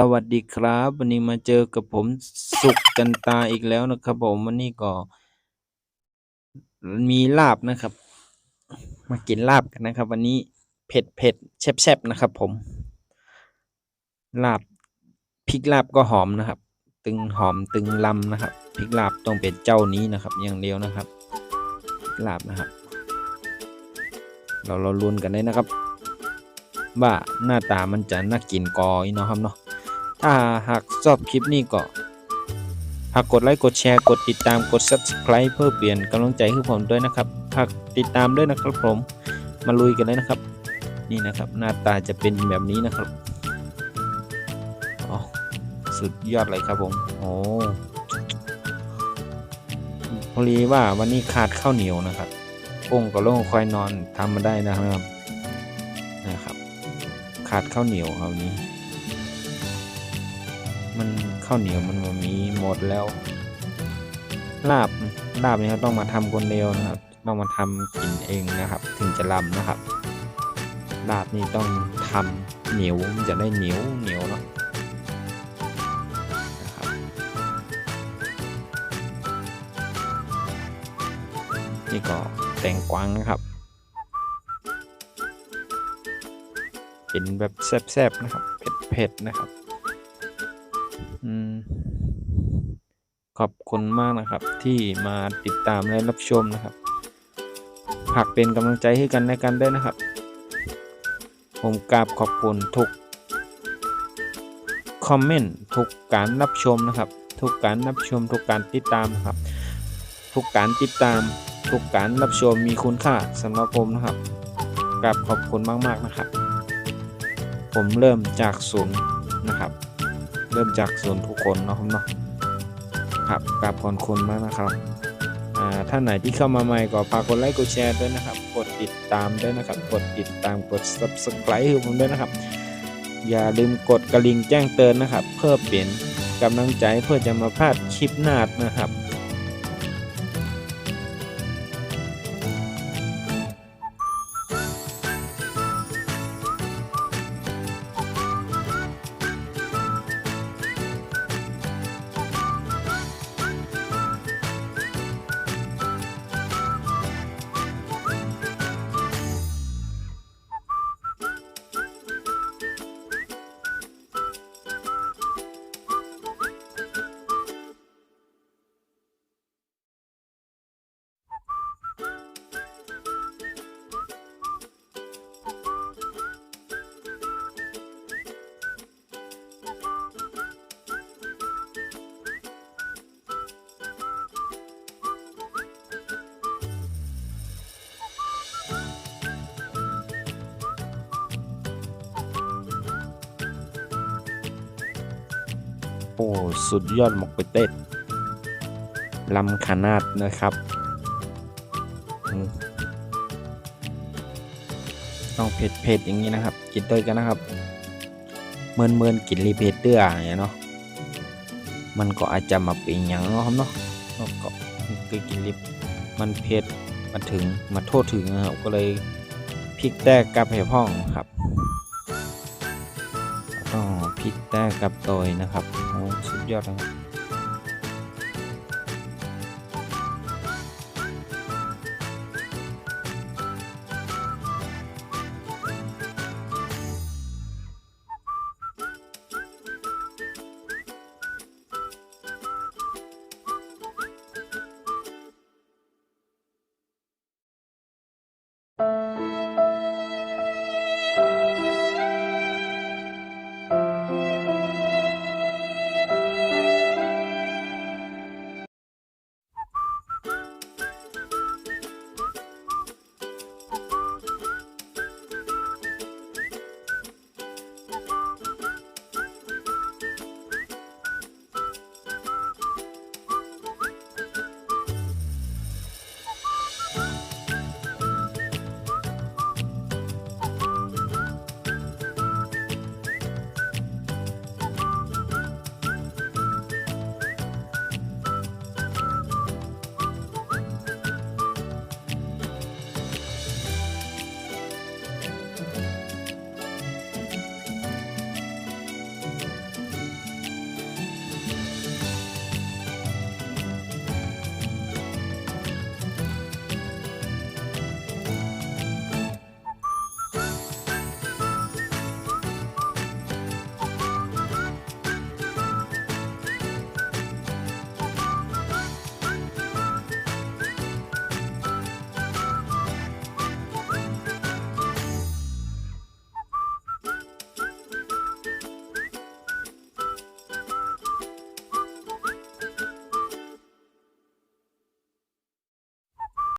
สวัสดีครับ วันนี้มาเจอกับผมสุขจันตาอีกแล้วนะครับผมวันนี้ก็มีลาบนะครับ มากินลาบกันนะครับ วันนี้เผ็ดเผ็ดแซ่บแซบๆนะครับ ผม ลาบพริกลาบก็หอมนะครับ ตึงหอมตึงลำนะครับพริกลาบต้องเป็นเจ้านี้นะครับ อย่างเดียวนะครับลาบนะครับ เราเราลุ้นกันได้นะครับว่าหน้าตามันจะน่ากินกอยเนาะครับเนาะ ถ้าหากชอบคลิปนี้ก็หากกดไลค์กดแชร์กดติดตามกด subscribe เพื่อเปลี่ยนกำลังใจให้ผมด้วยนะครับหากติดตามด้วยนะครับผมมาลุยกันเลยนะครับ นี่นะครับ หน้าตาจะเป็นแบบนี้นะครับอ๋อสุดยอดเลยครับผมโอ้พอดีว่าวันนี้ขาดข้าวเหนียวนะครับองกับโล่งคอยนอนทำมาได้นะครับนะครับ ขาดข้าวเหนียวครับวันนี้ มันข้าวเหนียวมันมีหมดแล้ว ลาบลาบนี่ครับต้องมาทำคนเดียวนะครับ ต้องมาทำกินเองนะครับ ถึงจะลำนะครับ ลาบนี่ต้องทำเหนียวมันจะได้เหนียวเหนียวเนาะนี่ก็แตงกวางนะครับ เป็นแบบแซ่บๆนะครับ เผ็ดๆนะครับ ขอบคุณมากนะครับที่มาติดตามและรับชมนะครับ หากเป็นกำลังใจให้กันในกันด้นะครับ ผมกราบขอบคุณทุกคอมเมนต์ทุกการรับชมนะครับ ทุกการรับชม ทุกการติดตามครับ ทุกการติดตาม ทุกการรับชมมีคุณค่าสำหรับผมนะครับกราบขอบคุณมากๆนะครับ ผมเริ่มจากศูนย์นะครับ เริ่มจากส่วนทุกคนเนาะครับเนาะครับกราบขอบคุณมากนะครับอ่าท่านไหนที่เข้ามาใหม่ก็ฝากกดไลค์กดแชร์ด้วยนะครับ กดติดตามด้วยนะครับ กดติดตามกด subscribe ให้ผมด้วยนะครับ อย่าลืมกดกระลิ่งแจ้งเตือนนะครับ เพื่อเปลี่ยนกำลังใจเพื่อจะมาพลาดคลิปหน้านะครับ โอ้สุดยอดหมกเปเต็ดลำขนาดนะครับ ต้องเผ็ดเผ็ดๆอย่างนี้นะครับ กินด้วยกันนะครับเมินเมินกินรีเพเตอร์อย่างเนาะมันก็อาจจะมาเป็นอย่างเนาะครับเนาะก็คือกินลิปมันเผ็ดมาถึงมาโทษถึงนะครับก็เลยพริกแตกกับให้พ่องครับ ต้องพริกแต้กับตอยนะครับโอ้สุดยอดนะครับ